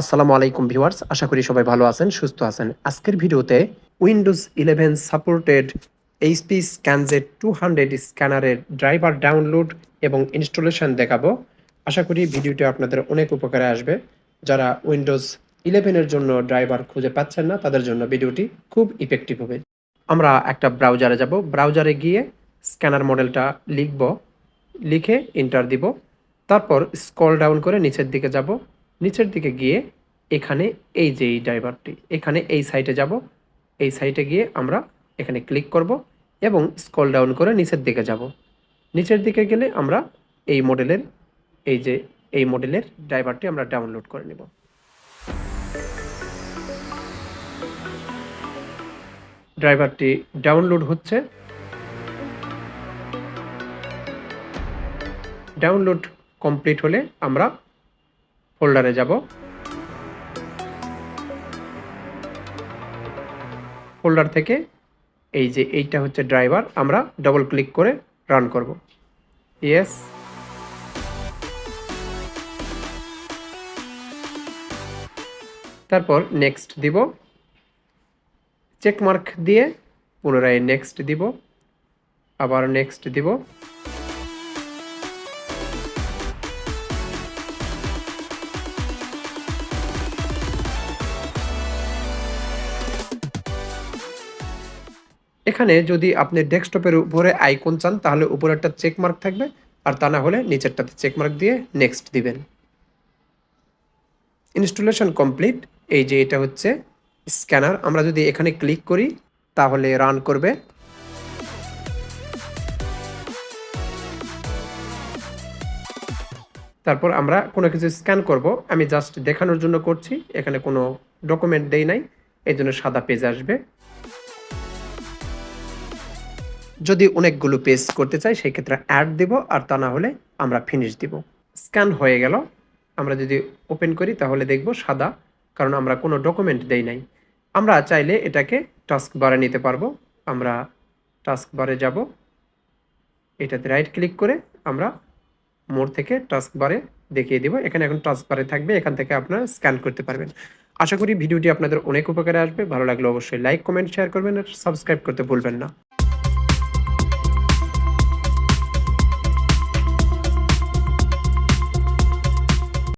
আসসালামু আলাইকুম ভিউয়ার্স, আশা করি সবাই ভালো আছেন, সুস্থ আছেন। আজকের ভিডিওতে Windows eleven supported HP ScanJet two hundred স্ক্যানারের driver download এবং ইনস্টলেশন দেখাবো। আশা করি ভিডিওটি আপনাদের অনেক উপকারে আসবে। যারা উইন্ডোজ ইলেভেনের জন্য ড্রাইভার খুঁজে পাচ্ছেন না, তাদের জন্য ভিডিওটি খুব ইফেক্টিভ হবে। আমরা একটা ব্রাউজারে যাব। ব্রাউজারে গিয়ে স্ক্যানার মডেলটা লিখব, লিখে ইন্টার দিব। তারপর স্কল ডাউন করে নিচের দিকে যাব। নিচের দিকে গিয়ে এখানে এই যে এই ড্রাইভারটি এখানে এই সাইটে যাব। এই সাইটে গিয়ে আমরা এখানে ক্লিক করব এবং স্কল ডাউন করে নিচের দিকে যাব। নিচের দিকে গেলে আমরা এই মডেলের এই যে এই মডেলের ড্রাইভারটি আমরা ডাউনলোড করে নেব। ড্রাইভারটি ডাউনলোড হচ্ছে। ডাউনলোড কমপ্লিট হলে আমরা ফোল্ডারে যাব। ফোল্ডার থেকে এই যে এইটা হচ্ছে ড্রাইভার, আমরা ডবল ক্লিক করে রান করব। ইয়েস তারপর নেক্সট দিব। চেকমার্ক দিয়ে পুনরায় নেক্সট দিব। আবার নেক্সট দিব। এখানে যদি আপনি ডেস্কটপের উপরে আইকন চান, তাহলে উপরে একটা চেক মার্ক থাকবে, আর তা না হলে নিচেরটাতে চেক মার্ক দিয়ে নেক্সট দিবেন। ইনস্টলেশন কমপ্লিট এই যে এটা হচ্ছে স্ক্যানার আমরা যদি এখানে ক্লিক করি, তাহলে রান করবে। তারপর আমরা কোনো কিছু স্ক্যান করব। আমি জাস্ট দেখানোর জন্য করছি, এখানে কোনো ডকুমেন্ট দেই নাই, এই জন্য সাদা পেজ আসবে। যদি অনেকগুলো পেজ করতে চাই সেই ক্ষেত্রে অ্যাড দিব, আর তা না হলে আমরা ফিনিশ দিব। স্ক্যান হয়ে গেল। আমরা যদি ওপেন করি, তাহলে দেখব সাদা, কারণ আমরা কোনো ডকুমেন্ট দেই নাই। আমরা চাইলে এটাকে টাস্ক বারে নিতে পারব। আমরা টাস্ক বারে যাব। এটাতে রাইট ক্লিক করে আমরা মোড় থেকে টাস্ক বারে দেখিয়ে দিব। এখানে এখন টাস্ক বারে থাকবে। এখান থেকে আপনারা স্ক্যান করতে পারবেন। আশা করি ভিডিওটি আপনাদের অনেক উপকারে আসবে। ভালো লাগলে অবশ্যই লাইক কমেন্ট শেয়ার করবেন আর সাবস্ক্রাইব করতে ভুলবেন না।